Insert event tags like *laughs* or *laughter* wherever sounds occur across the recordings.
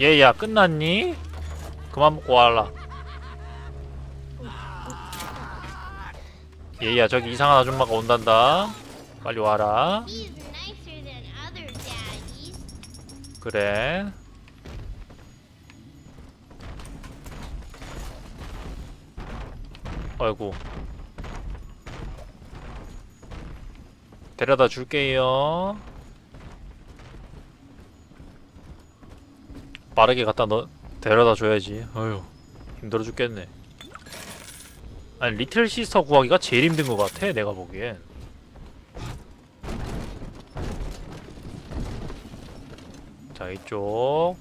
얘야 끝났니? 그만 먹고 와라. 얘야 저기 이상한 아줌마가 온단다. 빨리 와라. 그래. 아이고. 데려다 줄게요 빠르게 갖다 너 데려다 줘야지. 어휴 힘들어 죽겠네. 아니 리틀 시스터 구하기가 제일 힘든 것 같아 내가 보기엔. 자 이쪽.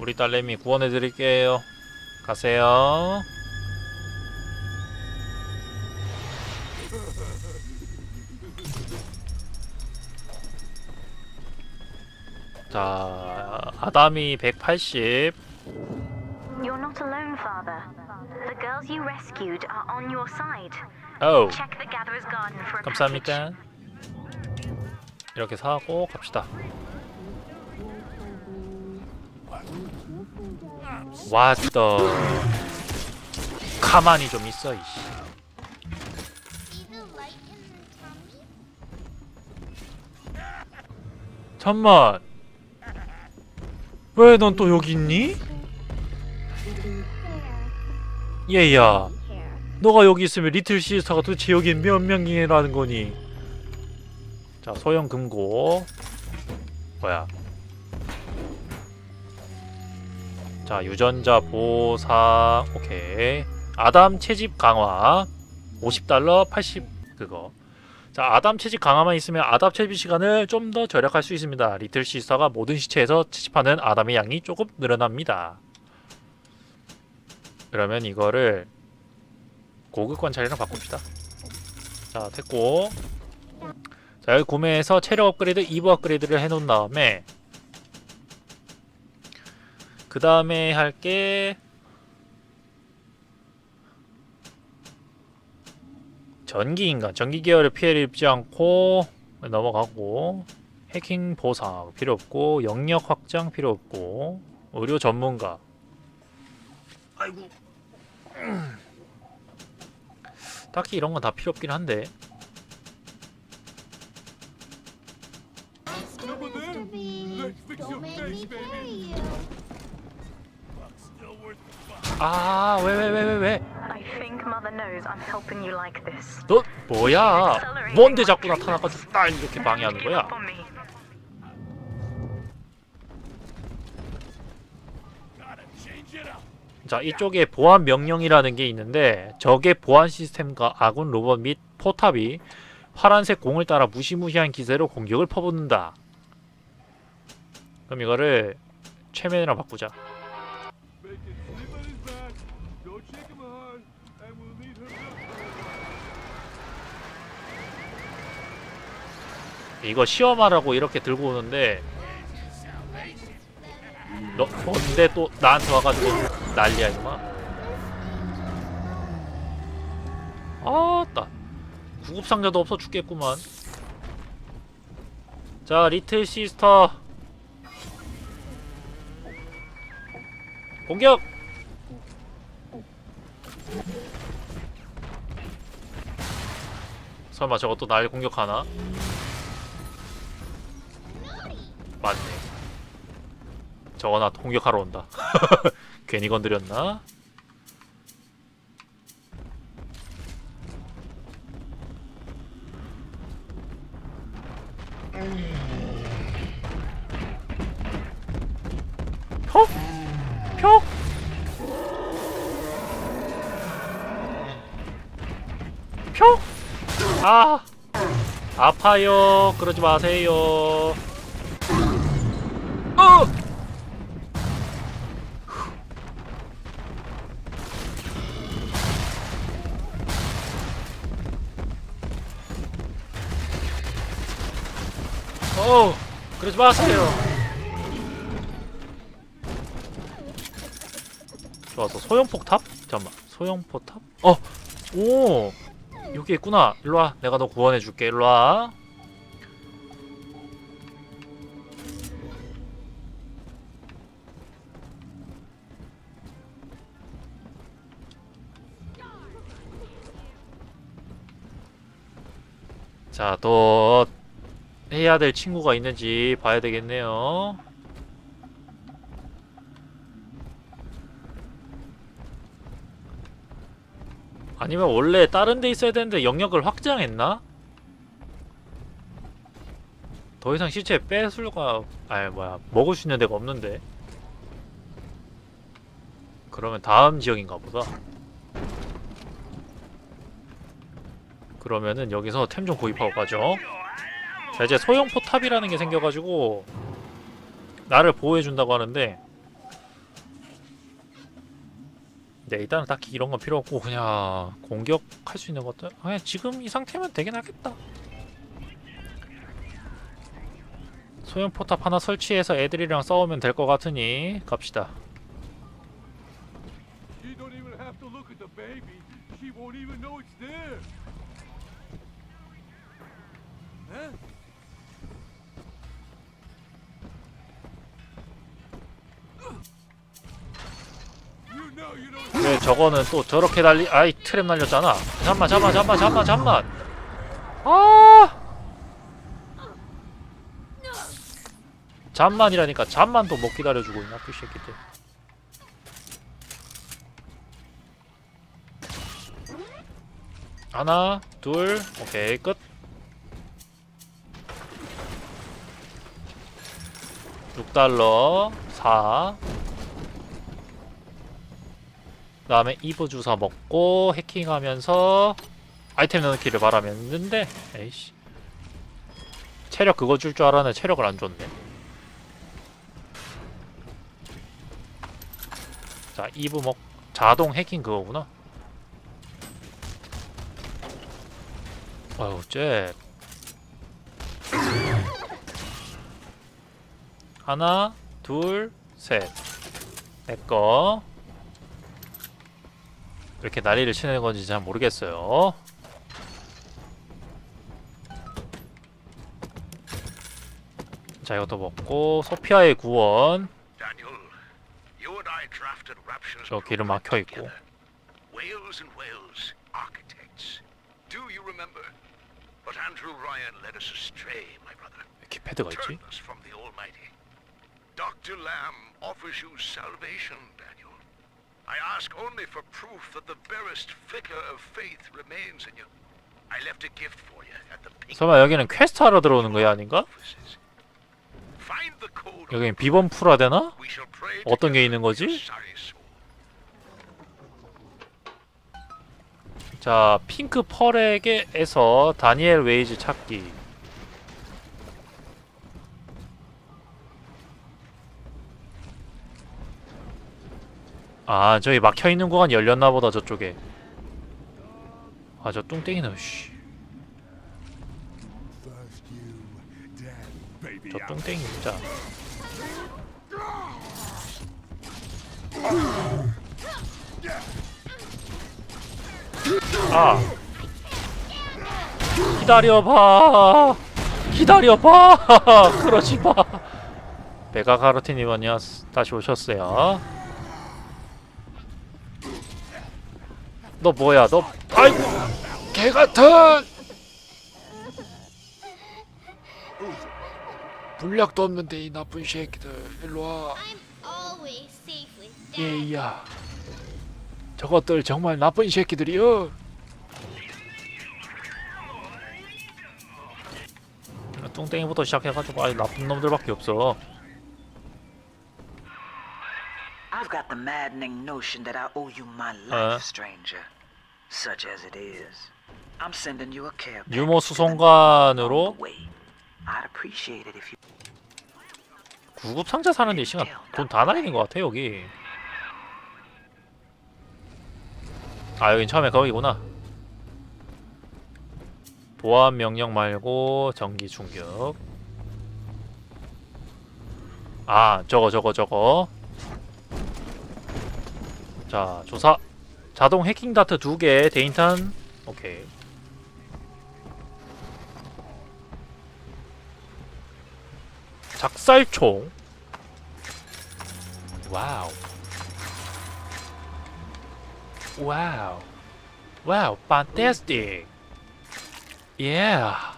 우리 딸내미 구원해 드릴게요. 가세요 자 아담이 180 You're not alone, Father. The girls you rescued are on your side. 어우 Check the Gatherer's Garden for a. 감사합니다 이렇게 사고 갑시다 왔더 가만히 좀 있어 이씨? 잠만 왜 넌 또 여기 있니? 얘야 너가 여기 있으면 리틀 시스터가 도대체 여기 몇 명이라는 거니? 자 소형 금고. 뭐야? 자 유전자 보상 오케이. 아담 채집 강화 50달러 80 그거 자 아담 채집 강화만 있으면 아담 채집 시간을 좀 더 절약할 수 있습니다 리틀 시스터가 모든 시체에서 채집하는 아담의 양이 조금 늘어납니다 그러면 이거를 고급 관찰이랑 바꿉시다. 자, 됐고. 자, 여기 구매해서 체력 업그레이드, 2부 업그레이드를 해놓은 다음에 그 다음에 할게 전기 인간, 전기 계열의 피해를 입지 않고 넘어가고 해킹 보상 필요 없고 영역 확장 필요 없고 의료 전문가. 아이고. 딱히 이런 건 다 필요 없긴 한데. 아 왜 왜 왜 왜왜 너 뭐야? 뭔데 자꾸 나타나가지고 날 이렇게 방해하는 거야. 자 이쪽에 보안 명령이라는 게 있는데 적의 보안 시스템과 아군 로봇 및 포탑이 파란색 공을 따라 무시무시한 기세로 공격을 퍼붓는다. 그럼 이거를 최면이랑 바꾸자 이거 시험하라고 이렇게 들고 오는데 너 뭔데 또 나한테 와가지고 난리야 이마 아따. 구급상자도 없어 죽겠구만. 자 리틀 시스터. 공격! 설마 저것도 날 공격하나? 맞네. 저거 나 공격하러 온다. *laughs* 괜히 건드렸나? 표? 표? 표? 아 아파요. 그러지 마세요. 어우 그러지 마세요 좋아서 소형폭탑? 잠깐만 소형폭탑? 어! 오! 여기 있구나 일로와 내가 너 구원해줄게 일로와 자, 또 해야 될 친구가 있는지 봐야 되겠네요. 아니면 원래 다른 데 있어야 되는데 영역을 확장했나? 더 이상 시체 뺄 수가 아니 뭐야 먹을 수 있는 데가 없는데 그러면 다음 지역인가 보다 그러면은 여기서 템 좀 구입하고 가죠 자 이제 소형 포탑이라는 게 생겨가지고 나를 보호해준다고 하는데 네 일단은 딱히 이런 건 필요 없고 그냥 공격할 수 있는 것들 그냥 지금 이 상태면 되긴 하겠다. 소형 포탑 하나 설치해서 애들이랑 싸우면 될 것 같으니 갑시다 왜 저거는 또 저렇게 달리 아이 트랩 날렸잖아. 잠만 잠만 잠만 잠만 잠만. 아! 잠만이라니까 잠만도 못 기다려주고 있나 그 새끼들 하나 둘 오케이 끝. 6달러 4 그 다음에 이브 주사 먹고 해킹하면서 아이템 넣기를 바라면는데 에이씨. 체력 그거 줄 줄 알았는데 체력을 안 줬네. 자 이브 먹 자동 해킹 그거구나. 아유 쟤. 하나 둘셋. 내꺼 왜 이렇게 난리를 치는 건지 잘 모르겠어요. 자 이것도 먹고 소피아의 구원 저 blueprint 막혀 있고 이렇게 패드가 있지? Dr. Lamb offers you salvation, Daniel. I ask only for proof that the barest flicker of faith remains in you. I left a gift for you at the pink 설마 여기는 퀘스트 하러 들어오는 거야 아닌가? offices. Find the code. 여기는 비번 풀어야 되나? We shall pray 어떤 게 together 있는 for 거지? your sorry soul. 자 핑크 펄에게에서 다니엘 웨이즈 찾기 아 저기 막혀있는 구간 열렸나 보다 저쪽에. 아 저 뚱땡이는 씨. 저 뚱땡이 진짜. 아! 기다려봐! 기다려봐! *laughs* 그러지마! *laughs* 메가가로티님 안녕하세요. 다시 오셨어요 너 뭐야 너 아이고 개 같은 물약도 없는데 이 나쁜 새끼들 일로와 with Dad. 예야 저것들 정말 나쁜 새끼들이여 뚱땡이부터 시작해가지고 아이 나쁜 놈들밖에 없어 I've got the maddening notion that I owe you my life, Uh. stranger. Such as it is. I'm sending you a care 유모 수송관으로 on the way. I'd appreciate it if you 구급 상자 사는데 이 시간 돈 다 날리는 것 같아 여기 아 여긴 처음에 거기구나 보안 명령 말고 전기 충격 아 저거 저거 저거 자 조사 자동 해킹 다트 두개 데인탄 오케이. 작살총. 와우. 와우. 와우 판테스틱 예 yeah.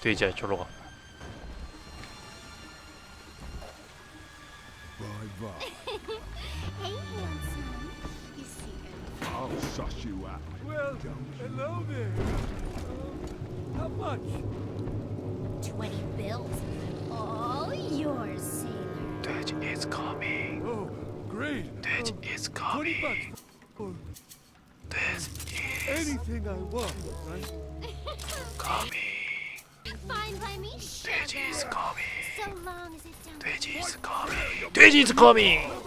돼지야 졸로가. bye bye. *laughs* hey, handsome. You see I'll suss you out. Well, Don't hello you. there. Uh, how much? Twenty bills. All yours, sailor. Dutch is coming. Oh, great. Dutch um, is coming. Twenty bucks. Oh. This is anything I want, right? *laughs* coming. Fine by me, Dutch is coming. 돼지 coming 돼지 when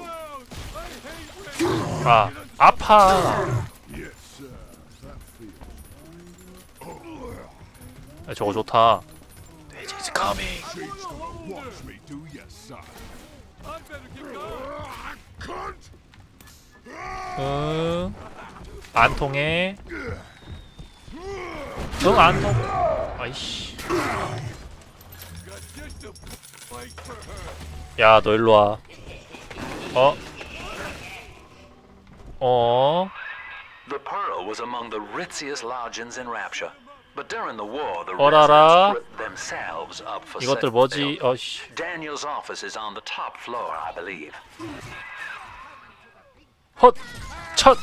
아 아파. 야, 저거 좋다 돼지 going. Cunt! 응안 통해 응안 통 아이씨 야 너 일로 와 어? 어? The Pearl was among the ritziest lodgings in Rapture. But during the war, the 어라라. residents put themselves up for 이것들 sale. 뭐지? 어씨 Daniel's office is on the top floor, I believe. 헛! 첫!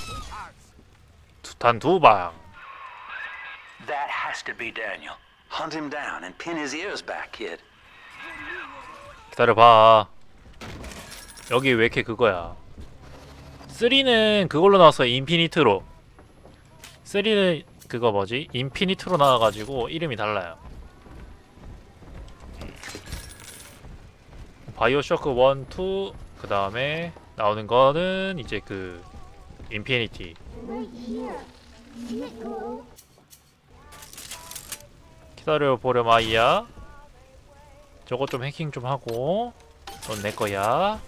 단두방 That has to be Daniel. Hunt him down and pin his ears back, kid. 기다려봐. 여기 왜 이렇게 그거야? 3는 그걸로 나왔어 인피니트로. 3는 그거 뭐지? 인피니트로 나와가지고 이름이 달라요. 바이오쇼크 1, 2, 그 다음에 나오는 거는 이제 그 인피니티. 기다려 보렴 아이야 저거 좀 해킹 좀 하고 넌 내 거야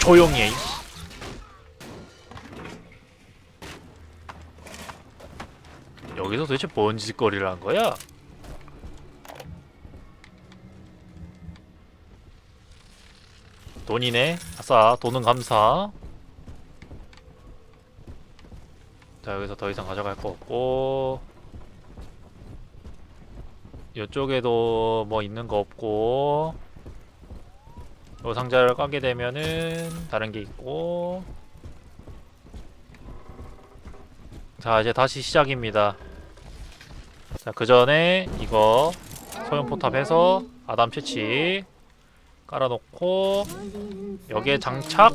조용히 해. 여기서 도대체 뭔 짓거리를 한 거야? 돈이네. 아싸 돈은 감사. 자 여기서 더 이상 가져갈 거 없고. 이쪽에도 뭐 있는 거 없고. 요 상자를 까게 되면은 다른 게 있고. 자 이제 다시 시작입니다. 자 그 전에 이거 소형 포탑 해서 아담 채취 깔아놓고 여기에 장착.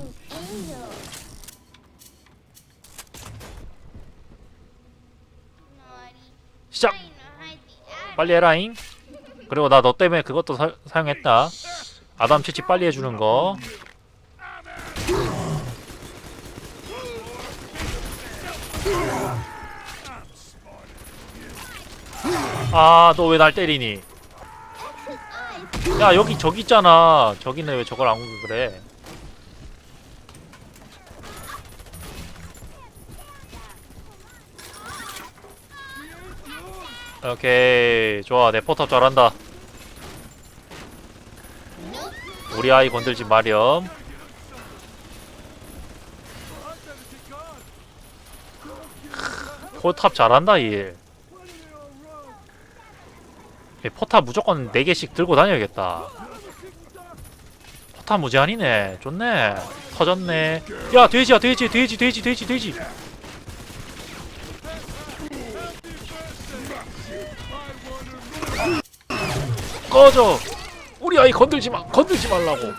시작. 빨리 해라잉 그리고 나 너 때문에 그것도 사, 사용했다 아담 채취 빨리 해주는 거 아 너 왜 날 때리니 야 여기 저기 있잖아. 저기는 왜 저걸 안 그래? 오케이. 좋아 내 포탑 잘한다. 우리 아이 건들지 마렴. 포탑 잘한다 얘얘 포탑 무조건 4개씩 들고 다녀야겠다. 포탑 무제한이네. 좋네. 터졌네. 야 돼지야 돼지 돼지 돼지 돼지 돼지. 꺼져. 우리 아이 건들지 마 건들지 말라고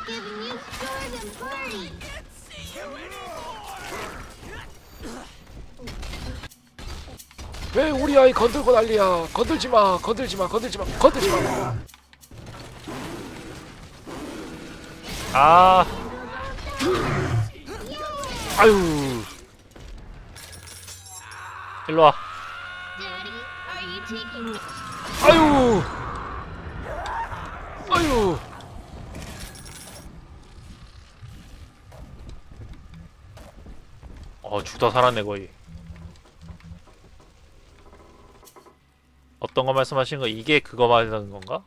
왜 우리 아이 건들고 난리야 건들지 마 건들지 마 건들지 마 건들지 마 아. 아유. 일로 와. 아유. 아유. 어, 죽다 살았네 거의. 어떤 거 말씀하시는 거 이게 그거 말하는 건가?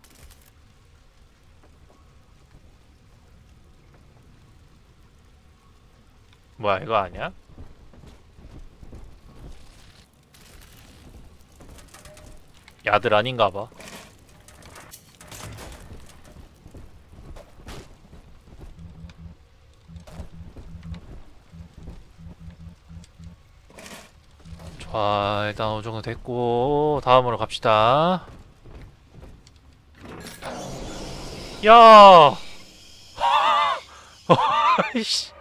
뭐야 이거 아니야? 야들 아닌가 봐. 자, 일단 어느 정도 됐고 다음으로 갑시다. 야! *laughs* 아이씨.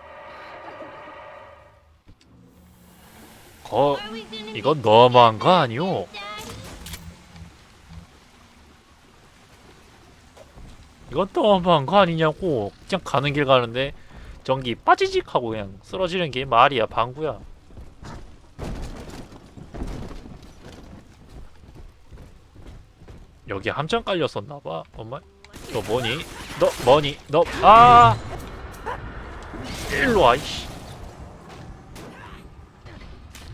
거 이건 너무한 거 아니오? 이건 너무한 거 아니냐고. 그냥 가는 길 가는데 전기 빠지직 하고 그냥 쓰러지는 게 말이야 방구야. 여기 함정 깔렸었나 봐. 엄마, 너 뭐니? 너 뭐니? 너 아! 일로 와 이씨.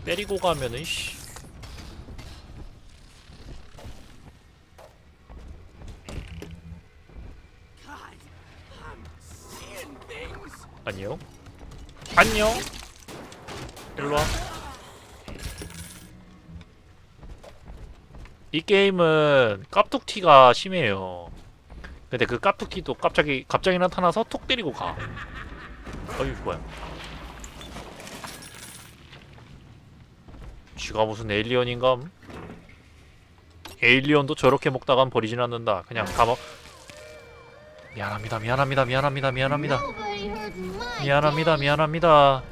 때리고 가면은 씨. 안녕. 안녕. 일로 와. 이 게임은 깝툭티가 심해요. 근데 그 깝툭티도 갑자기 갑자기 나타나서 톡 때리고 가. 어이 뭐야? 쥐가 무슨 에일리언인감? 에일리언도 저렇게 먹다간 버리진 않는다. 그냥 다 먹. 미안합니다, 미안합니다, 미안합니다, 미안합니다. 미안합니다. 미안합니다.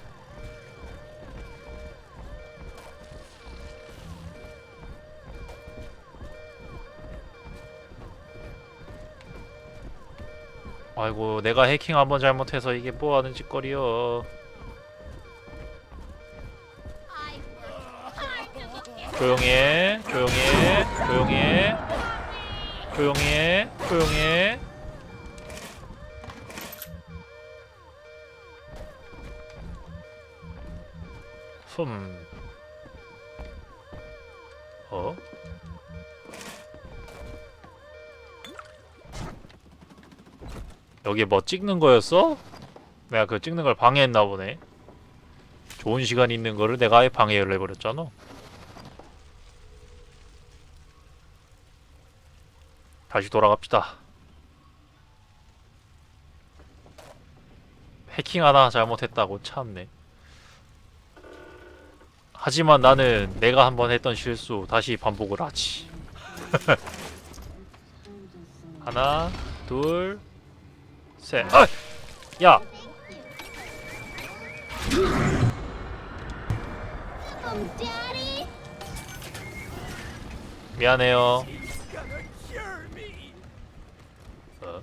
아이고, 내가 해킹 한번 잘못해서 이게 뭐 하는 짓거리여. I worked hard to get 조용해, 조용해, 조용해, 조용해, 조용해. 흠. 어? 여기 뭐 찍는 거였어? 내가 그 찍는 걸 방해했나 보네. 좋은 시간 있는 거를 내가 아예 방해를 해버렸잖아. 다시 돌아갑시다. 해킹 하나 잘못했다고 참네. 하지만 나는 내가 한번 했던 실수 다시 반복을 하지. *laughs* 하나, 둘, 셋. 아! 야? 미안해요. 어?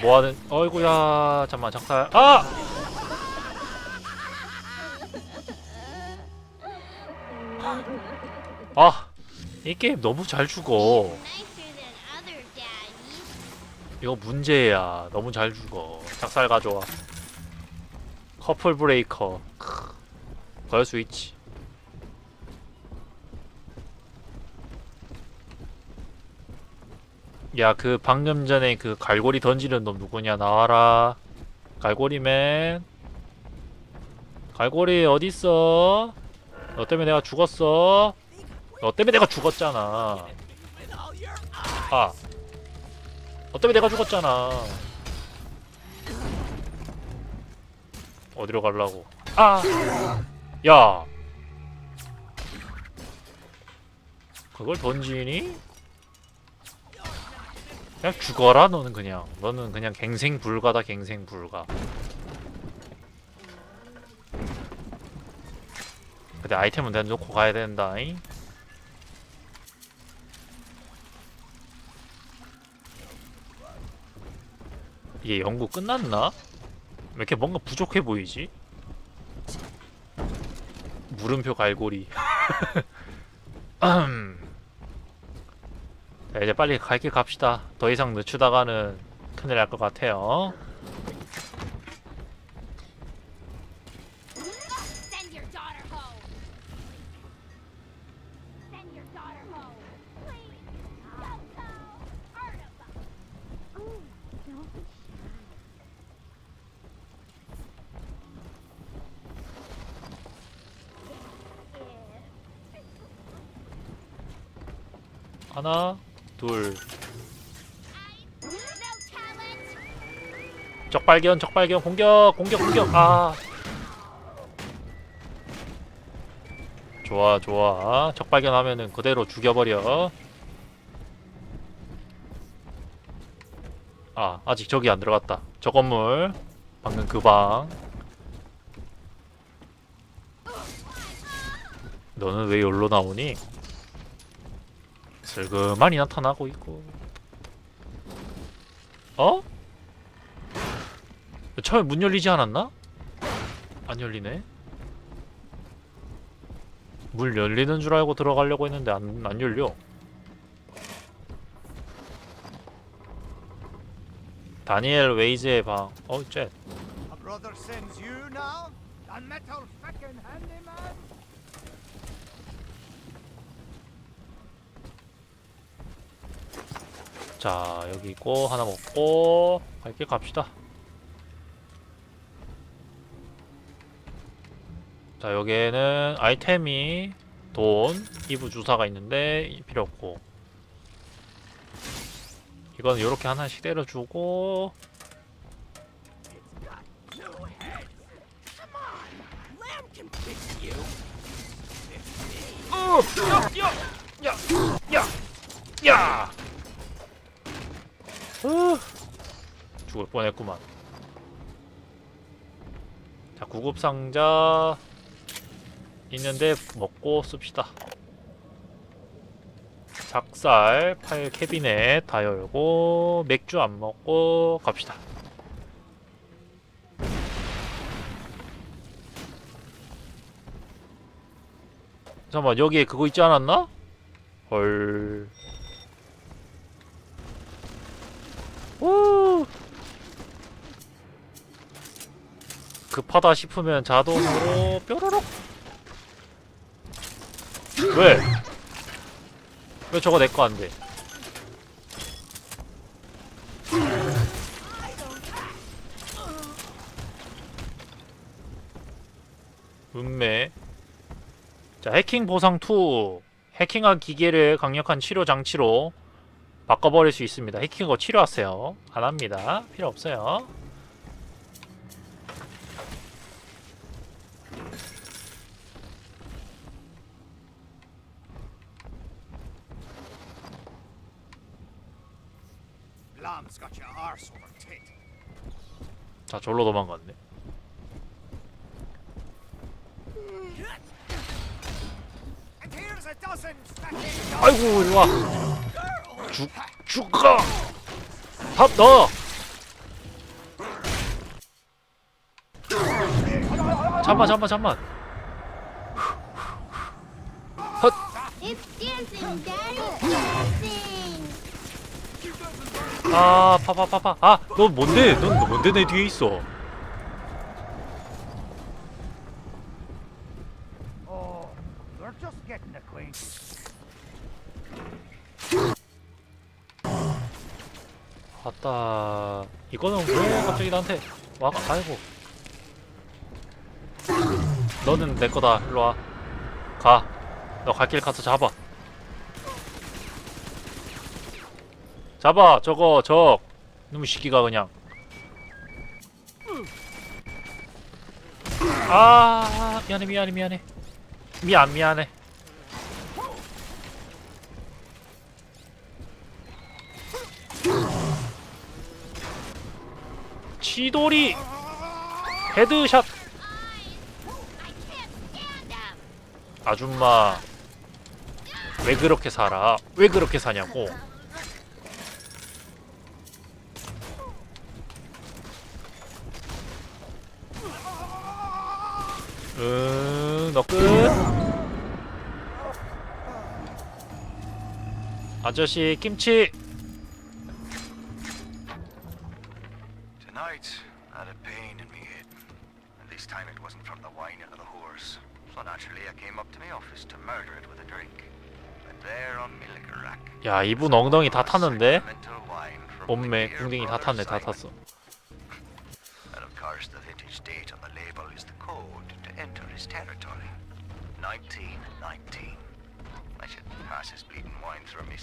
뭐하는? 어이구야, 잠만 작살. 아! 아, 이 게임 너무 잘 죽어. 이거 문제야. 너무 잘 죽어. 작살 가져와. 커플 브레이커. 크. 수 있지. 야, 그 방금 전에 그 갈고리 던지는 놈 누구냐? 나와라. 갈고리맨. 갈고리 어딨어? 너 때문에 내가 죽었어. 너 때문에 내가 죽었잖아. 아. 너 때문에 내가 죽었잖아. 어디로 가려고? 아! 야! 그걸 던지니? 그냥 죽어라 너는 그냥 너는 그냥 갱생 불가다 갱생 불가 근데 아이템은 내가 놓고 가야 된다 잉? 이게 연구 끝났나? 왜 이렇게 뭔가 부족해 보이지? 물음표 갈고리. *laughs* 음. 자, 이제 빨리 갈 길 갑시다. 더 이상 늦추다가는 큰일 날 것 같아요. 하나 둘. 적발견 적발견 공격 공격 공격. 아. 좋아 좋아. 적발견 하면은 그대로 죽여버려. 아 아직 저기 안 들어갔다. 저 건물. 방금 그 방. 너는 왜 여기로 나오니? 슬그머니 나타나고 있고 어? 처음에 문 열리지 않았나? 안 열리네. 문 열리는 줄 알고 들어가려고 했는데 안, 안 열려. 다니엘 웨이즈의 방. 어, 쟤. A brother sends you now? A metal fucking handyman? 자, 여기 있고 하나 먹고 갈게 갑시다. 자, 여기에는 아이템이 돈, 이브 주사가 있는데 필요 없고. 이건 이렇게 하나씩 때려주고 어, 야, 야, 야, 야, 야. 후, 죽을 뻔했구만. 자, 구급 상자 있는데 먹고 씁시다. 작살, 팔 캐비넷 다 열고 맥주 안 먹고 갑시다. 잠깐만 여기에 그거 있지 않았나? 헐. 우! 급하다 싶으면 자동으로 뾰로록 왜? 왜 저거 내 거 안 돼? 운매 자 해킹 보상 2 해킹한 기계를 강력한 치료 장치로 바꿔버릴 수 있습니다. 해킹거 치료하세요. 안 합니다. 필요 없어요. 자, 도망갔네. A dozen fucking 아이고, 와. 죽, 죽어! 밥 넣어! 잠만, 잠만, 잠만. It's 아, 파파, 파파. 아, 너 뭔데? 넌 뭔데 내 뒤에 있어? 아따 이거는 왜 갑자기 나한테 와 아이고 너는 내 거다 일로 와가너 갈 길 가서 잡아 잡아 저거 저. 너무 시기가 그냥. 아 미안해 미안해 미안해. 미안 미안해. 치돌이 헤드샷. 아줌마 왜 그렇게 살아? 왜 그렇게 사냐고 응, 너 끝. 아저씨 김치. Tonight, I had a pain in me head. And this time it wasn't from the whining of the horse. So naturally I came up to my office to murder it with a drink. But there on my liquor rack. 야 이분 엉덩이 다 탔는데. 몸매 궁둥이 다 탔네 다. 탔어.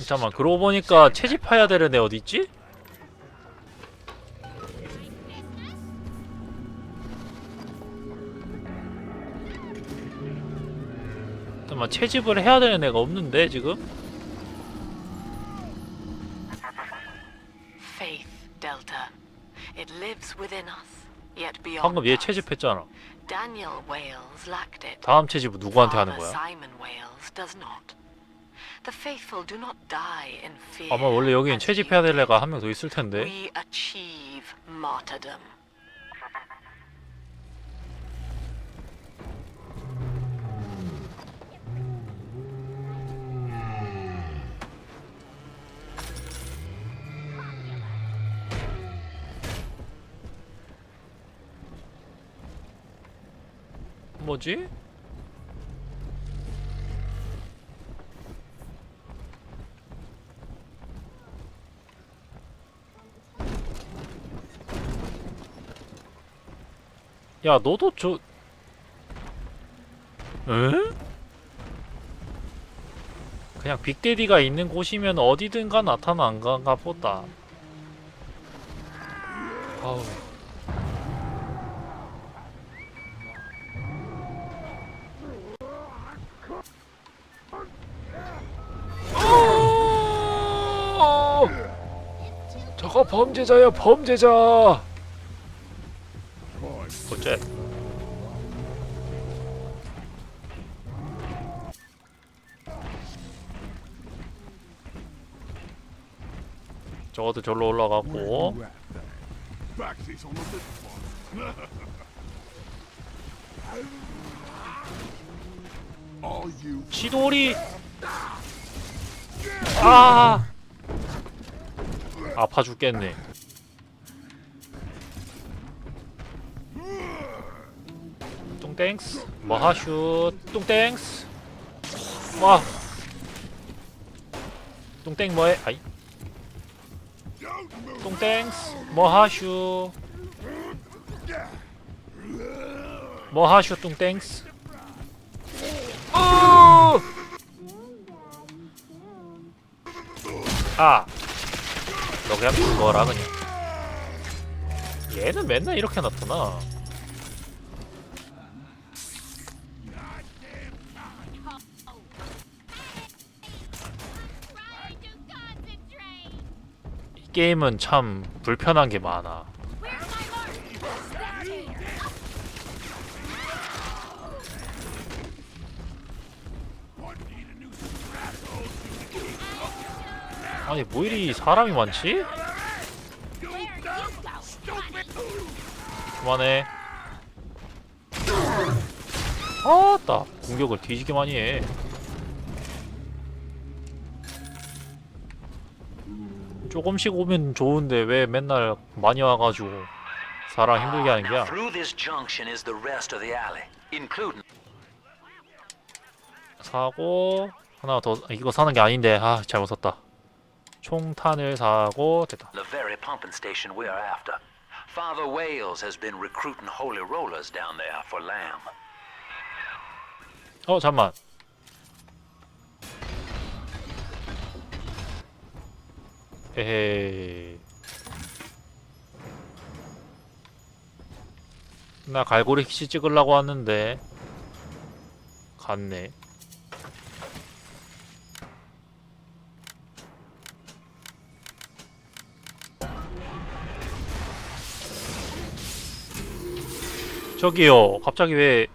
잠깐만. 그러고 보니까 채집해야 되는 애 어디 있지? 잠깐만 채집을 해야 되는 애가 없는데 지금? Faith, Delta. It lives within us, yet beyond 방금 얘. 채집했잖아 Daniel Wales lacked it. 다음 채집은 누구한테 하는 거야? Simon Wales does not. The faithful do not die in fear. 아마 원래 여기엔 as 채집해야 we 될 애가 한 명 더 있을 텐데 We achieve martyrdom. 뭐지? 야 너도 저 에? 그냥 빅데디가 있는 곳이면 어디든가 나타난가 보다 아우 범죄자야 범죄자 어째 저것도 절로 you 지돌이 아 아파 죽겠네. 뚱땡스. 머하슛 뚱땡스. 와. 뚱땡 뭐해? 아이. 뚱땡스. 머하슈? 머하슈 뚱땡스? 어! 아! 너 그냥 죽어라 그냥 얘는 맨날 이렇게 나타나. 이 게임은 참 불편한 게 많아 아니 뭐 이리 사람이 많지? 그만해. 아따 공격을 뒤지게 많이 해. 조금씩 오면 좋은데 왜 맨날 많이 와가지고 사람 힘들게 하는 거야? 사고 하나 더 아, 이거 사는 게 아닌데. 아 잘못 샀다 총탄을 사고 됐다 the very pumping station we are after. Father Wales has been recruiting holy rollers down there for lamb. 어 잠만 에헤이 나 갈고리 퀴즈 찍으려고 왔는데 갔네 저기요 갑자기 왜